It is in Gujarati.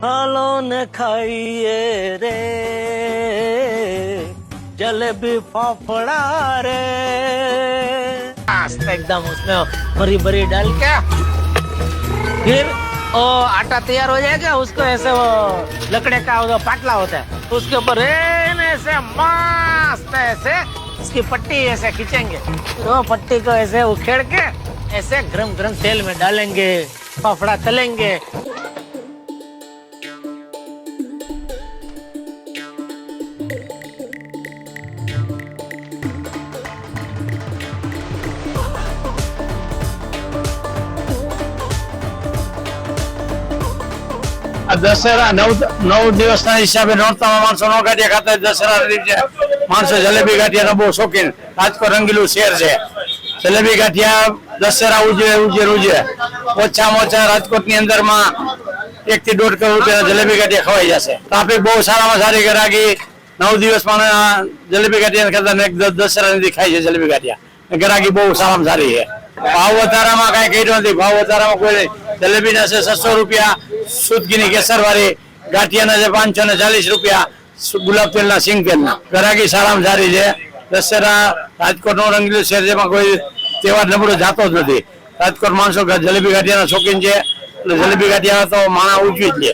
हालों ने खाइए रे, जलेबी फाफड़ा रे। एकदम उसमें भरी भरी डाल के फिर ओ आटा तैयार हो जाएगा, उसको ऐसे वो लकड़े का वो पाटला होता है, उसके ऊपर ऐसे मस्त ऐसे उसकी पट्टी ऐसे खींचेंगे। तो पट्टी को ऐसे उखेड़ के ऐसे गरम गरम तेल में डालेंगे, फाफड़ा तलेंगे દશેરા નવ નવ દિવસના હિસાબે નોરતામાં માણસો નો ગાંઠિયા ખાતા. દશેરા રીતે માણસો જલેબી ગાંઠિયાના બહુ શોખીન. રાજકોટ રંગીલું શહેર છે. જલેબી ગાંઠિયા દશેરા ઉજવે ઉજે ઉજવે. ઓછામાં ઓછા રાજકોટની અંદરમાં એક થી દોઢ કરોડ રૂપિયા જલેબી ગાંઠિયા ખવાઈ જશે. ટ્રાફિક બહુ સારામાં સારી ગરાગી નવ દિવસ પણ જલેબી ગાંઠિયા ખાતા દશેરા નથી ખાય છે જલેબી ગાંઠિયા. ગરાગી બહુ સારામાં સારી છે. ભાવ વધારામાં કઈ કર્યું નથી. ભાવ વધારામાં કોઈ. જલેબીના છે છસો રૂપિયા સુદગીની કેસર વાળી ગાંઠિયાના છે પાંચસો ને ચાલીસ રૂપિયા ગુલાબ તેલના, સિંગ તેલના. ગરાગી સારામાં સારી છે. દશેરા રાજકોટ નો રંગીલું શહેર જેમાં કોઈ તહેવાર નબળો જાતો જ નથી. રાજકોટ માણસો જલેબી ગાંઠિયાના શોખીન છે. જલેબી ગાંઠિયા તો માણા ઉજવી જ લે.